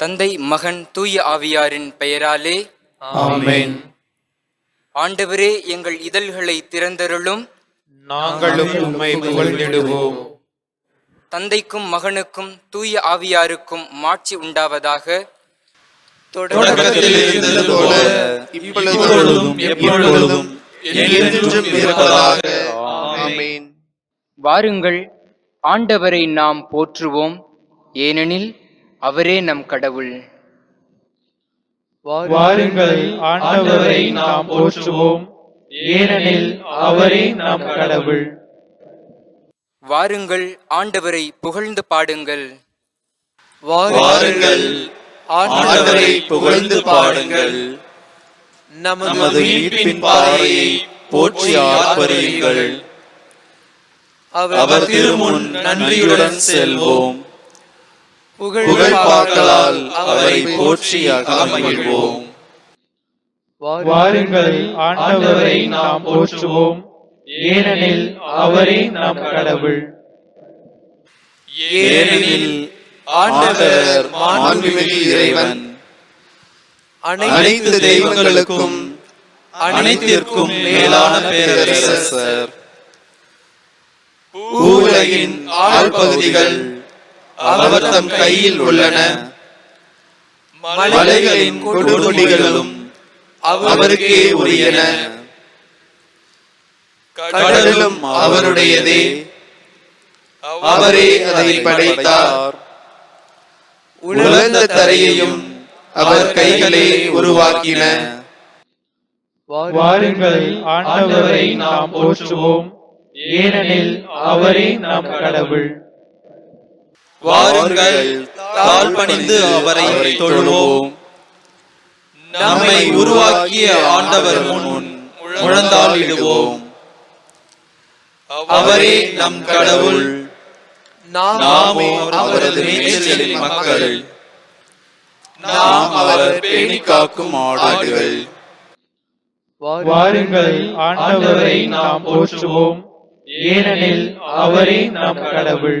தந்தை மகன் தூய ஆவியாரின் பெயராலே ஆமென். ஆண்டவரே எங்கள் இதழ்களை திறந்தருளும். நாங்களும் உம்மை புகழ்ந்திடுவோம். தந்தைக்கும் மகனுக்கும் தூய ஆவியாருக்கும் மாட்சி உண்டாவதாக. தொடக்கத்தில் இருந்தது போல இப்பொழுதும் எப்பொழுதும் என்றென்றும் இருப்பதாக. ஆமென். வாருங்கள் ஆண்டவரை நாம் போற்றுவோம். ஏனெனில் அவரே நம் கடவுள். வாருங்கள் ஆண்டவரை நாம் போற்றுவோம். ஏனெனில் அவரே நம் கடவுள். வாருங்கள் ஆண்டவரை புகழ்ந்து பாடுங்கள். வாருங்கள் ஆண்டவரை புகழ்ந்து பாடுங்கள். நமது மீட்பின் பாறையை போற்றி ஆர்ப்பரியுங்கள். அவர் திருமுன் நன்றியுடன் செல்வோம். புகழ்பாக்களால் அவரை போற்றி அகமகிழ்வோம் வாருங்கள் ஆண்டவரை நாம் போற்றுவோம். ஏனெனில் அவரே நம் கடவுள். ஏனெனில் ஆண்டவர் மாண்புமிகு இறைவன். அனைத்து தெய்வங்களுக்கும் அனைத்திற்கும் மேலான பேரரசர். பூவுலகின் ஆழ்பகுதிகள் அவர் தம் கையில் உள்ளன. மலைகளின் கொடுமுடிகளும் அவருக்கே உரியன. கடலும் அவருடையதே. அவரே அதை படைத்தார். உலர்ந்த தரையையும் அவர் கைகளே உருவாக்கின. வாருங்கள் ஆண்டவரை நாம் போற்றுவோம். ஏனெனில் அவரே நம் கடவுள். வாருங்கள் தாழ் பணிந்து அவரை தொழுவோம். நம்மை உருவாக்கிய ஆண்டவர் முன் முழந்தாளிடுவோம் அவரே நம் கடவுள். நாமோ அவரது மேய்ச்சலின் மக்கள். நாம் அவர் பேணி காக்கும் ஆடுகள். வாருங்கள் ஆண்டவரை நாம் போற்றுவோம். ஏனெனில் அவரே நம் கடவுள்.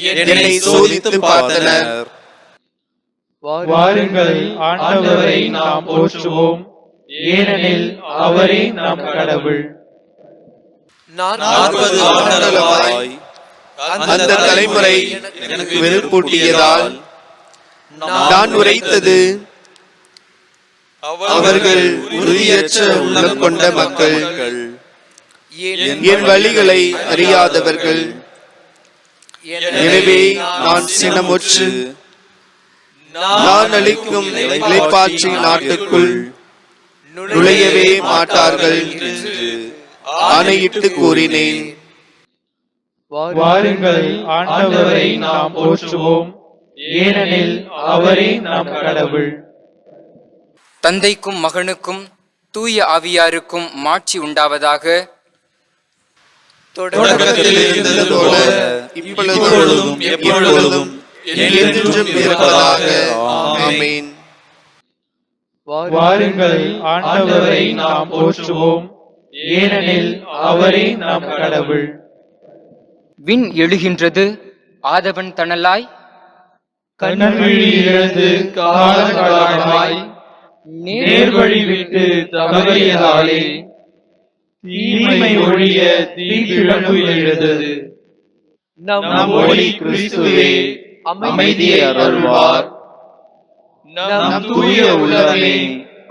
என்னை சோதித்து பார்த்தனர். வாருங்கள் ஆண்டவரை நாம் போற்றுவோம். ஏனெனில் அவரே நம் கடவுள். நாற்பது ஆண்டுகளாய் அந்த தலைமுறை எனக்கு வெறுப்பூட்டியதால் நான் உரைத்தது அவர்கள் உறுதியற்ற உள்ளம் கொண்ட மக்கள். என் வழிகளை அறியாதவர்கள். எனவே நான் சினமுற்று நான் அளிக்கும் இலைப்பாற்றி நாட்டுக்குள் நுழையவே மாட்டார்கள் என்று ஆணையிட்டு கூறினேன். வாருங்கள் ஆண்டவரை நாம் போற்றுவோம். ஏனெனில் அவரே நம் கடவுள். தந்தைக்கும் மகனுக்கும் தூய ஆவியாருக்கும் மாட்சி உண்டாவதாக தொடக்கத்தில் இருந்தது போல இப்பொழுதும் எப்பொழுதும் என்றென்றும் இருப்பதாக. ஆமென். வாருங்கள் ஆண்டவரை நாம் போற்றுவோம். ஏனெனில் அவரே நம் கடவுள். விண் எழுகின்றது ஆதவன் தணலாய் கண்ணவிழி இழந்து காலகாலமாய் நேர்வழி விட்டு தவறியதாலே தீமை ஒழிய தீப்பிழம்பு எழுதது நம் ஒளி கிறிஸ்துவே அமைதியை அருள்வார். நம் தூய உள்ளமே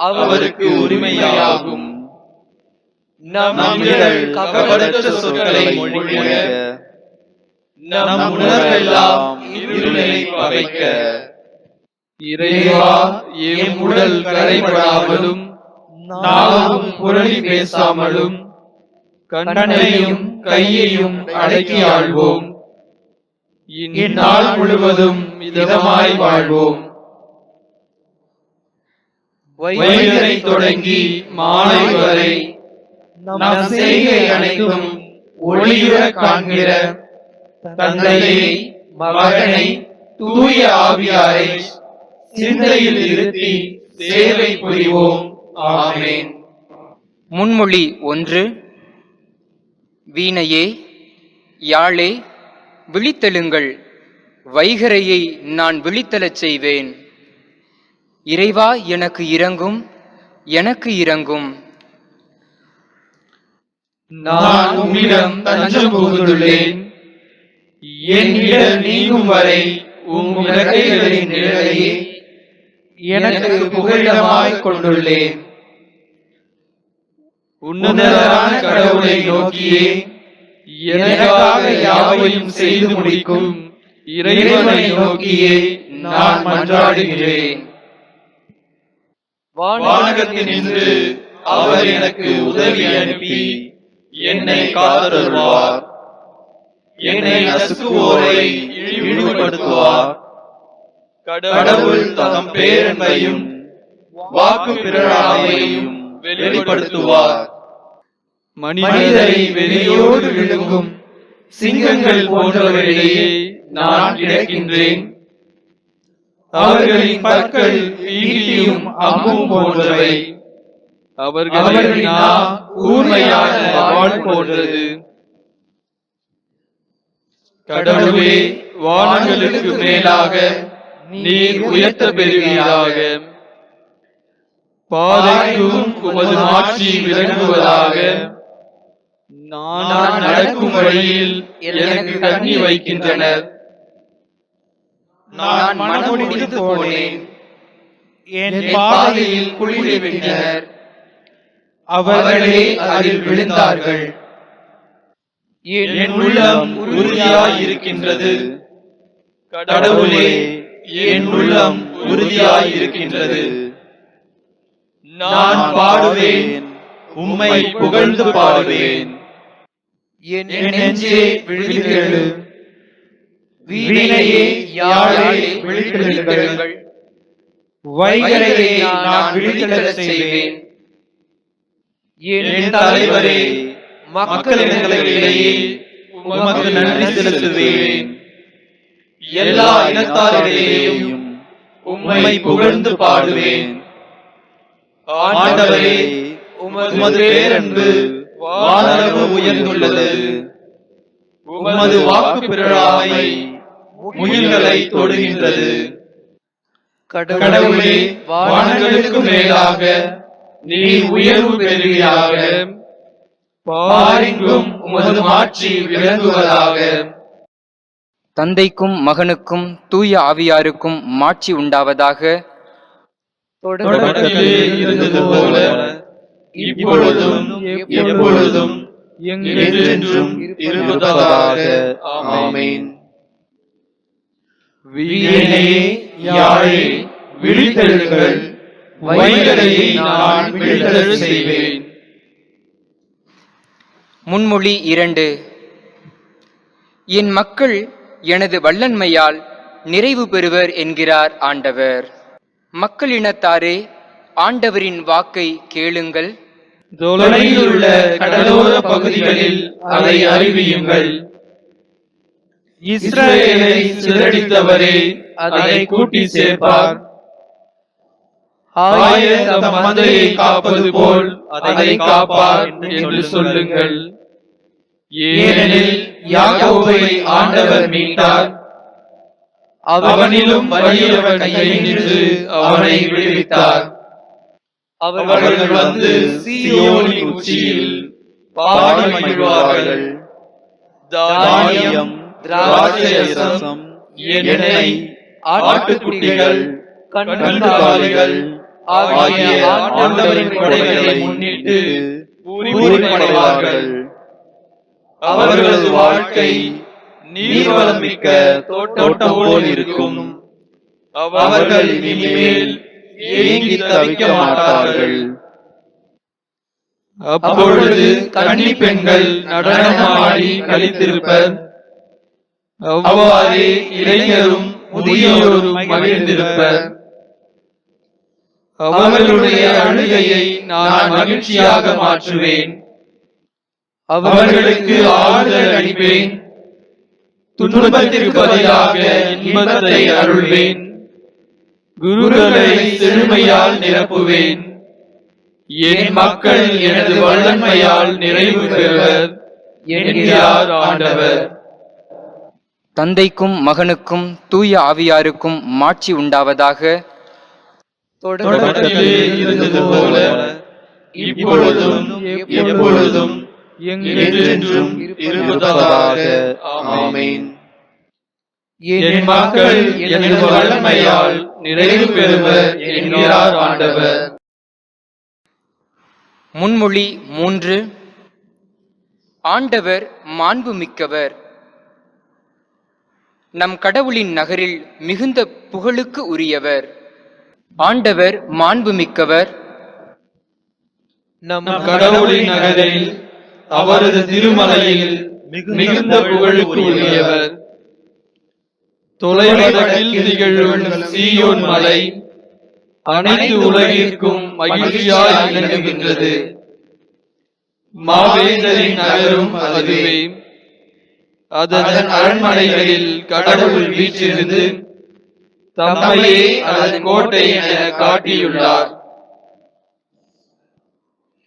அவருக்கு உரிமையாகும். நம் கபடற்ற சொற்களை மொழிய நம் உணர்வெல்லாம் இருளை பகைக்க. இறைவா எம் உடல் கரைபடாமலும் நாவும் புரளி பேசாமலும் கண்ணனையும் கையையும் அடக்கி ஆள்வோம். இந்நாள் முழுவதும் இதமாய் வாழ்வோம். வைகரை தொடங்கி மாலை வரை நம் செய்கை அனைத்தும் ஒளியுற காண்கிற தந்தையை மகனை தூய ஆவியாரை சிந்தையில் இருத்தி சேவை புரிவோம். ஆமேன். முன்மொழி ஒன்று. வீணையே யாழே விழித்தெழுங்கள். வைகரையை நான் விழித்தெழச் செய்வேன். இறைவா எனக்கு இறங்கும் எனக்கு இறங்கும் நான் உம்மிடம் தஞ்சம் புகுந்துள்ளேன். என் இடர் நீங்கும் வரை உம் நிழலையே எனக்கு புகலிடமாய் கொண்டுள்ளேன். உன்னதரான கடவுளை நோக்கியே எனக்காக யாவையும் செய்து முடிக்கும் இறைவனை நோக்கியே நான் மன்றாடுகிறேன். வானகத்தினின்று அவர் எனக்கு உதவி அனுப்பி என்னை காதருவார் என்னை நசுக்குவோரை இழிவுபடுத்துவார். கடவுள் தம் பேரன்பையும் வாக்கு பிறழாமையும் வெளிப்படுத்துவார். மனிதரை வெளியோடு விழுங்கும் சிங்கங்கள் போன்றவர்களிடையே நான் கிடக்கின்றேன். அவர்களின் பற்கள் ஈட்டியும் அம்பும் போன்றவை. அவர்களின் கூர்மையான வாள் போன்றது. கடவுளே வானங்களுக்கு மேலாக நீர் உயர்த்த பெறுவீராக பாதைக்கும் உமது மாட்சி விளங்குவதாக. நான் நடக்கும் வழியில் எனக்கு கண்ணி வைக்கின்றனர். நான் மனமுடித்து போனேன். என் பாதையில் குளிரை விட்டனர். அவர்களே அதில் விழுந்தார்கள். என் உள்ளம் உறுதியாய் இருக்கின்றது கடவுளே என் உள்ளம் உறுதியாய் இருக்கின்றது நான் பாடுவேன். உம்மை புகழ்ந்து பாடுவேன். என் நெஞ்சே விழித்தெழு வீணையே யாழே விழித்தெழுங்கள் வைகரையை நான் விழித்தெழச் செய்வேன். என் தலைவரே மக்களிடையே உமக்கு நன்றி செலுத்துவேன். எல்லா இனத்தாரிடையேயும் உம்மை புகழ்ந்து பாடுவேன். ஆண்டவரே உமது பேரன்பு வானளவு உயர்ந்துள்ளது. உமது வாக்கு பிறழாமை முயல்களை தொடுகின்றது. கடவுளே வானங்களுக்கு மேலாக நீ உயர்வு பெறுவீராக. பாரிங்கும் உமது மாட்சி விளங்குவதாக. தந்தைக்கும் மகனுக்கும் தூய ஆவியாருக்கும் மாட்சி உண்டாவதாக. தொடக்கத்திலே இருந்தது போல. இப்பொழுதும் எப்பொழுதும் என்றென்றும் இருப்பதாக. ஆமேன். வீணையே யாழே விழித்தெழுங்கள். வைகரையை நான் விழித்தெழு செய்வேன். முன்மொழி இரண்டு. என் மக்கள் எனது வல்லன்மையால் நிறைவு பெறுவர் என்கிறார் ஆண்டவர். மக்களினத்தாரே ஆண்டவரின் வாக்கை கேளுங்கள். தொலைவில் உள்ள கடலோர பகுதிகளில் அதை அறிவியுங்கள். இஸ்ரேலை சிதறடித்தவரே அதை கூட்டி சேர்ப்பார். தம் மந்தையை காப்பது போல் அதை காப்பார் என்று சொல்லுங்கள். ஏனெனில் யாகோவை ஆண்டவர் மீட்டார். அவனிலும் வலியவர் கையை நின்று அவனை விடுவித்தார். அவர்கள் வந்து சீயோனின் உச்சியில் பாடி மகிழ்வார்கள் தானியம் திராட்சைரசம் எண்ணெய் ஆட்டுக்குட்டிகள் கண்காலிகள் ஆகிய ஆண்டவரின் கொடைகளை முன்னிட்டு பூரிப்படைவார்கள் அவர்களது வாழ்க்கை நீர்வளம் மிக்க தோட்டம் போல் இருக்கும். அவர்கள் இனிமேல் ஏங்கி தவிக்க மாட்டார்கள். அப்பொழுது கன்னி பெண்கள் நடனமாடி கழித்திருப்பர் அவ்வாறே இளைஞரும் முதியோரும் மகிழ்ந்திருப்பர். அவர்களுடைய அழுகையை நான் மகிழ்ச்சியாக மாற்றுவேன். அவர்களுக்கு ஆறுதல் அளிப்பேன். துன்பத்திற்கு பதிலாக இன்பத்தை அருள்வேன். குருகளை செழுமையால் நிரப்புவேன். என் மக்கள் எனது வல்லன்மையால் நிறைவு பெறுவர். என்கிறார் ஆண்டவர். தந்தைக்கும் மகனுக்கும் தூய ஆவியாருக்கும் மாட்சி உண்டாவதாக தொடக்கத்திலே இருந்தது போல இப்பொழுதும் எப்பொழுதும் என்றென்றும் இருப்பதாக. ஆமென். என் மக்கள் எனது வல்லமையால் நிறைவு பெறுவர் என்கிறார் ஆண்டவர். முன்மொழி மூன்று. ஆண்டவர் மாண்புமிக்கவர். நம் கடவுளின் நகரில் மிகுந்த புகழுக்கு உரியவர். ஆண்டவர் மாண்புமிக்கவர். நம் கடவுளின் நகரில் அவரது திருமலையில் மிகுந்த புகழுக்கு உரியவர். தொலைவடக்கில் திகழும் சீயோன் மலை அனைத்து உலகிற்கும் மகிழ்ச்சியாய் விளங்குகின்றது மாவேந்தரின் நகரும் அதுவே அதன் அரண்மனைகளில் கடவுள் வீற்றிருந்து தம்மையே அதன் கோட்டை என காட்டியுள்ளார்.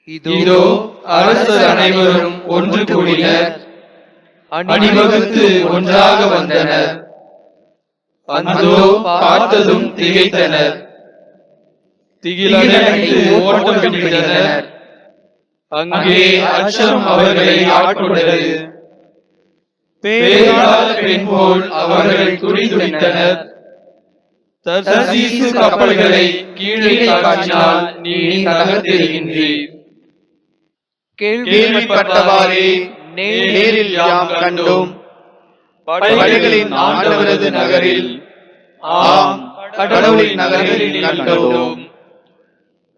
இதோ அரசர் அனைவரும் ஒன்று கூடினர். அணிவகுத்து ஒன்றாக வந்தனர். அந்தோ பார்த்ததும் திகைத்தனர். திகிலடைந்து ஓட்டம் அங்கே அச்சம் அவர்களை ஆட்கொண்டது. பேராத பெண் போல் அவர்கள் துடிதுடித்தனர் தர்சீசு கப்பல்களை கீழே காற்றினால் நீ தகர்த்தெறிகின்றீர் கேள்விப்பட்டவாறே நேரில் யாம் கண்டோம். படைகளின் ஆண்டவரது நகரில். ஆம் கடவுளின் நகரில் கண்டோம்.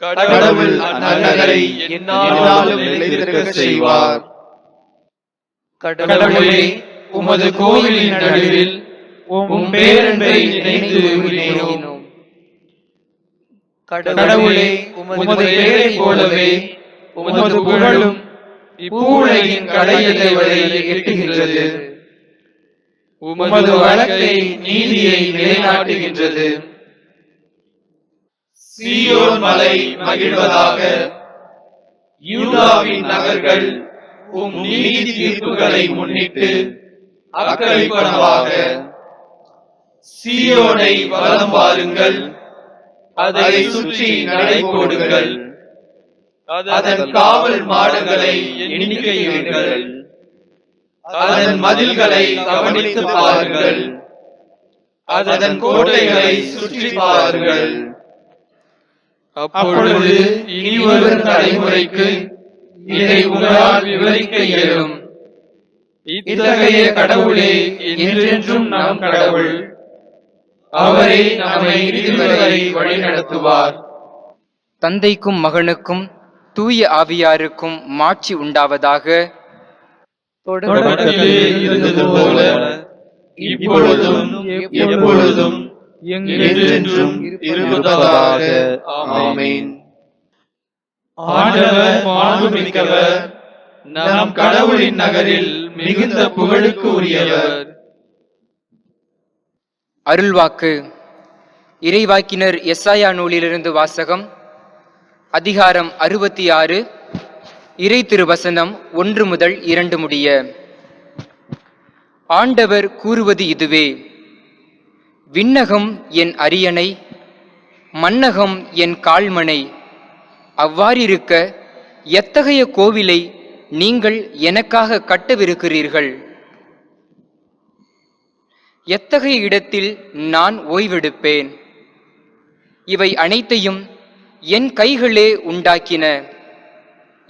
கடவுள் அந்நகரை என்னாலும் நிலைத்திருக்க செய்வார். கடவுளே உமது கோவிலின் நடுவில் உம் பேரன்பை நினைத்து உருகினோம் கடவுளே உமது பேரை போலவே உமது புகழும் இப்பூழையின் கடையத்தை வரை எட்டுகின்றது. உமது வழக்கை நீதியை நிலைநாட்டுகின்றது. சீயோன் மலை மகிழ்வதாக. யூதாவின் நகர்கள் உம் நீதி தீர்ப்புகளை முன்னிட்டு அக்களிப்பனவாக சீயோனை வலம் வாருங்கள். அதை சுற்றி நடை போடுங்கள் அதன் காவல் மாடங்களை எண்ணிக்கையிடுங்கள். அதன் மதில்களை கவனித்து பாருங்கள். அதன் கோட்டைகளை சுற்றி பாருங்கள். அப்பொழுது இனிவரும் தலைமுறைக்கு இதை உங்களால் விவரிக்க இயலும். இத்தகைய கடவுளே என்றென்றும் நாம் கடவுள். அவரே நம்மை இதுவரை வழிநடத்துவார். தந்தைக்கும் மகனுக்கும் தூய ஆவியாருக்கும் மாட்சி உண்டாவதாக தொடக்கத்திலே இருந்தது போல இப்பொழுதும் எப்பொழுதும் என்றென்றும் இருப்பதாக. ஆமென். ஆண்டவர் மாண்புமிக்கவர் நம் கடவுளின் நகரில் மிகுந்த புகழுக்கு உரியவர். அருள்வாக்கு. இறைவாக்கினர் எஸ்ஐயா நூலிலிருந்து வாசகம் அதிகாரம் அறுபத்தி ஆறு இறை திருவசனம் ஒன்று முதல் இரண்டு முடிய. ஆண்டவர் கூறுவது இதுவே. விண்ணகம் என் அரியணை மன்னகம் என் கால்மனை. அவ்வாறிருக்க எத்தகைய கோவிலை நீங்கள் எனக்காக கட்டவிருக்கிறீர்கள்? எத்தகைய இடத்தில் நான் ஓய்வெடுப்பேன்? இவை அனைத்தையும் என் கைகளே உண்டாக்கின.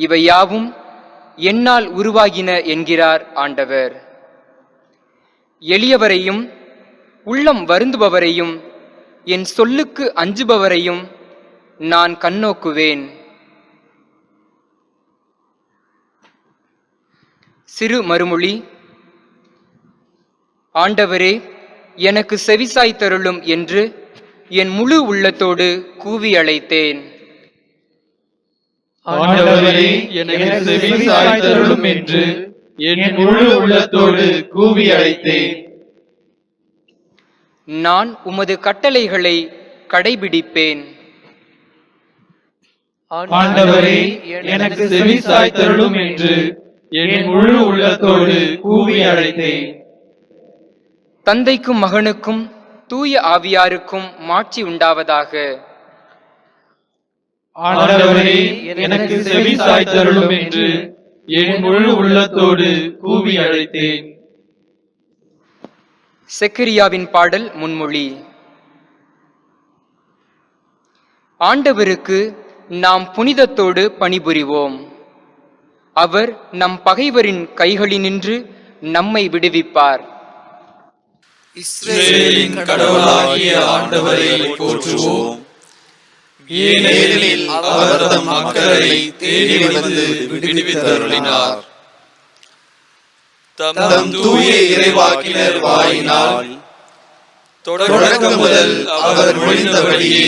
இவை யாவும் என்னால் உருவாகின என்கிறார் ஆண்டவர். எளியவரையும் உள்ளம் வருந்துபவரையும் என் சொல்லுக்கு அஞ்சுபவரையும் நான் கண்ணோக்குவேன். சிறு மறுமொழி ஆண்டவரே எனக்கு செவிசாய்த்தருளும் என்று என் முழு உள்ளத்தோடு கூவி அழைத்தேன். ஆண்டவரே எனக்கு செவி சாய்த்தருளும் என்று என் முழு உள்ளத்தோடு கூவி அழைத்தேன். நான் உமது கட்டளைகளை கடைபிடிப்பேன். ஆண்டவரே எனக்கு செவி சாய்த்தருளும் என்று என் முழு உள்ளத்தோடு கூவி அழைத்தேன். தந்தைக்கும் மகனுக்கும் தூய ஆவியாருக்கும் மாட்சி உண்டாவதாக. ஆண்டவரே எனக்கு செவி சாய்த்தருளும் என்று என் முழு உள்ளத்தோடு கூவி அழைத்தேன். செக்கரியாவின் பாடல் முன்மொழி. ஆண்டவருக்கு நாம் புனிதத்தோடு பணிபுரிவோம். அவர் நம் பகைவரின் கைகளினின்று நம்மை விடுவிப்பார். இஸ்ரேலின் கடவுளாகிய ஆண்டவரை போற்றுவோம். ஏனெனில் அவர் தம் மக்களை தேடி வந்து விடுவித்தருளினார். தம் தூய இறைவாக்கினர் வாயினால் தொடக்கம் முதல் அவர் மொழிந்தபடியே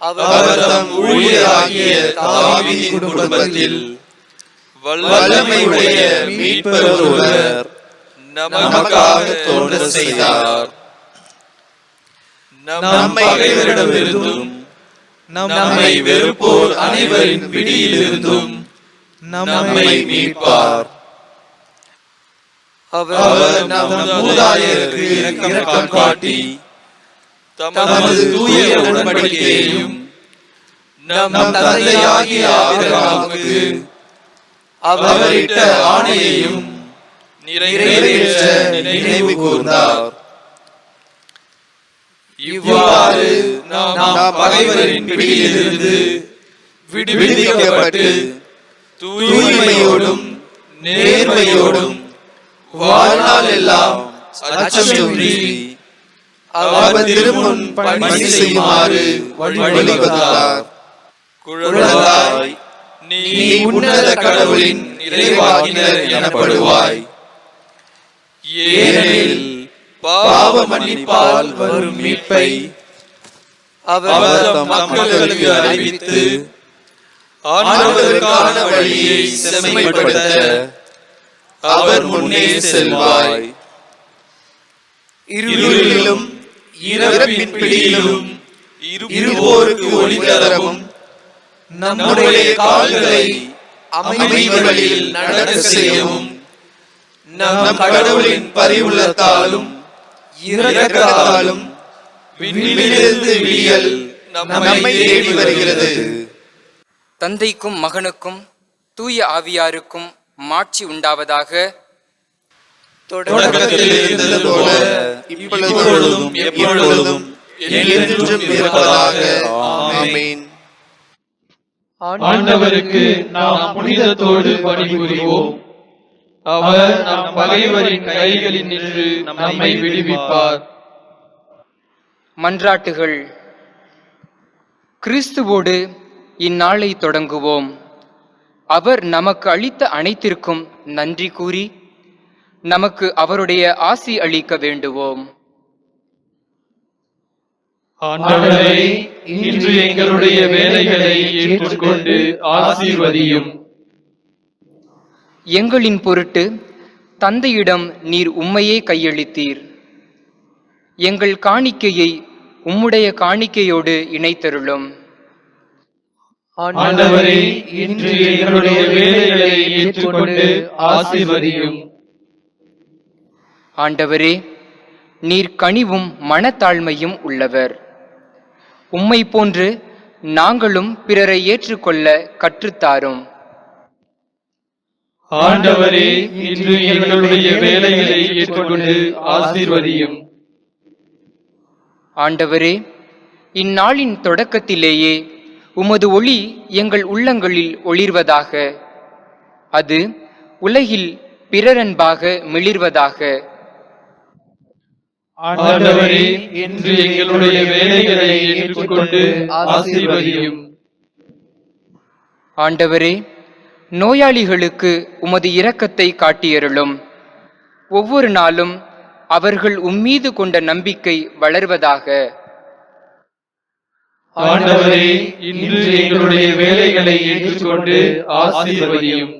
அவர் தம் ஊழியராகிய தாவீதின் குடும்பத்தில் வல்லமையுடைய மீட்பர் ஒருவர் நமக்காக தோன்ற செய்தார். நம் பகைவரிடமிருந்தும் நம்மை வெறுப்போர் அனைவரின் பிடியிலிருந்தும் நம்மை மீட்பார். அவர் நம் மூதாதையருக்கு இரக்கம் காட்டி தமது தூய உடன்படிக்கையையும் நம் தந்தையாகிய ஆபிரகாமுக்கு அவரிட்ட ஆணையையும் நிறைவேற்ற நினைவு கூர்ந்தார். இவ்வாறு நாம் பகைவரின் பிடியிலிருந்து விடுவிக்கப்பட்டு தூய்மையோடும் நேர்மையோடும் வாழ்நாள் எல்லாம் அச்சமின்றி அவர் திருமுன் பணி செய்யுமாறு வழிவகுத்தார் குழந்தாய் நீ உன்னத கடவுளின் நிறைவாகினர் எனப்படுவாய். ஏனெனில் பாவ மன்னிப்பால் வரும் மீட்பை அவர் மக்களுக்கு அறிவித்து ஆண்டவருக்கான வழியை செம்மைப்படுத்த அவர் முன்னே செல்வாய். இருளிலும் இறப்பின் பிடியிலும் இருவோருக்கு ஒளி தரவும் நம்முடைய கால்களை அமைதி வழியில் நடக்க செய்யவும் நம் கடவுளின் பரிவுள்ளத்தாலும் இரக்கத்தாலும் விண்ணிலிருந்து விடியல் நம்மை தேடி வருகிறது. தந்தைக்கும் மகனுக்கும் தூய ஆவியாருக்கும் மாட்சி உண்டாவதாக தொடக்கத்தில் இருந்தது போல இப்பொழுதும் எப்பொழுதும் என்றென்றும் இருப்பதாக. ஆமென். ஆண்டவருக்கு நாம் புனிதத்தோடு பணிபுரிவோம். அவர் நம் பகைவரின் கைகளில் நின்று நம்மை விடுவிப்பார். மன்றாட்டுகள். கிறிஸ்துவோடு இந்நாளை தொடங்குவோம். அவர் நமக்கு அளித்த அனைத்திற்கும் நன்றி கூறி நமக்கு அவருடைய ஆசி அளிக்க வேண்டுவோம். ஆண்டவரே இன்று எங்களுடைய வேலைகளை ஏற்றுக்கொண்டு ஆசீர்வதியும். எங்களின் பொருட்டு தந்தையிடம் நீர் உம்மையே கையளித்தீர். எங்கள் காணிக்கையை உம்முடைய காணிக்கையோடு இணைத்தருளும். ஆண்டவரே இன்று எங்களுடைய வேலைகளை ஏற்றுக்கொண்டு ஆசீர்வதியும். ஆண்டவரே நீர் கனிவும் மனத்தாழ்மையும் உள்ளவர். உம்மை போன்று நாங்களும் பிறரை ஏற்றுக்கொள்ள கற்றுத்தாரும். ஆண்டவரே இன்று எங்களுடைய வேலைகளை ஏற்றுக்கொண்டு ஆசீர்வதியும். ஆண்டவரே இந்நாளின் தொடக்கத்திலேயே உமது ஒளி எங்கள் உள்ளங்களில் ஒளிர்வதாக அது உலகில் பிறரன்பாக மிளிர்வதாக. ஆண்டவரே இன்று எங்களுடைய வேலைகளை ஏற்றுக்கொண்டு ஆசீர்வதியும். ஆண்டவரே நோயாளிகளுக்கு உமது இரக்கத்தை காட்டியருளும். ஒவ்வொரு நாளும் அவர்கள் உம்மீது கொண்ட நம்பிக்கை வளர்வதாக. ஆண்டவரே இன்று எங்களுடைய வேலைகளை ஏற்றுக்கொண்டு ஆசீர்வதியும்.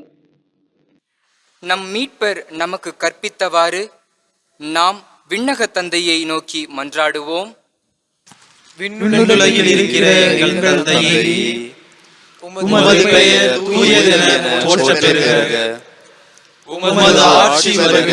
நம் மீட்பர் நமக்கு கற்பித்தவாறு நாம் விண்ணக தந்தையை நோக்கி மன்றாடுவோம். விண்ணுலகில் இருக்கிற எங்கள் தந்தையே உமது பெயர் தூயதென போற்றப் பெறுக உமது ஆட்சி வருக.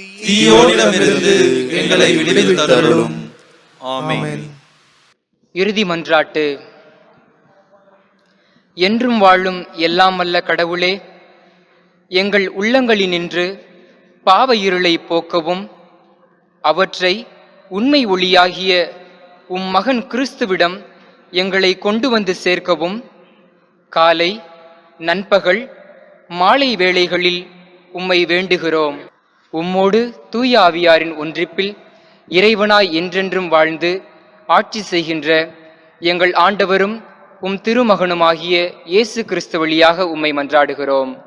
தீயோனிடமிருந்து எங்களை விடுவித்தருளும். ஆமென். இறுதி மன்றாட்டு. என்றும் வாழும் எல்லாம் வல்ல கடவுளே எங்கள் உள்ளங்களினின்று பாவ இருளை போக்கவும் அவற்றை உண்மை ஒளியாகிய உம் மகன் கிறிஸ்துவிடம் எங்களை கொண்டு வந்து சேர்க்கவும் காலை நண்பகல் மாலை வேளைகளில் உம்மை வேண்டுகிறோம். உம்மோடு தூய ஆவியாரின் ஒன்றிப்பில் இறைவனாய் என்றென்றும் வாழ்ந்து ஆட்சி செய்கின்ற எங்கள் ஆண்டவரும் உம் திருமகனுமாகிய இயேசு கிறிஸ்து வழியாக உம்மை மன்றாடுகிறோம்.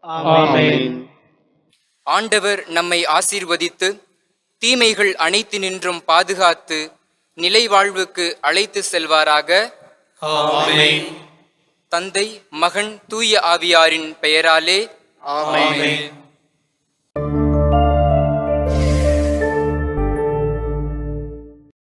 ஆமென். ஆண்டவர் நம்மை ஆசீர்வதித்து தீமைகள் அனைத்தினின்றும் பாதுகாத்து நிலை வாழ்வுக்கு அழைத்து செல்வாராக. ஆமென். தந்தை மகன் தூய ஆவியாரின் பெயராலே. ஆமென்.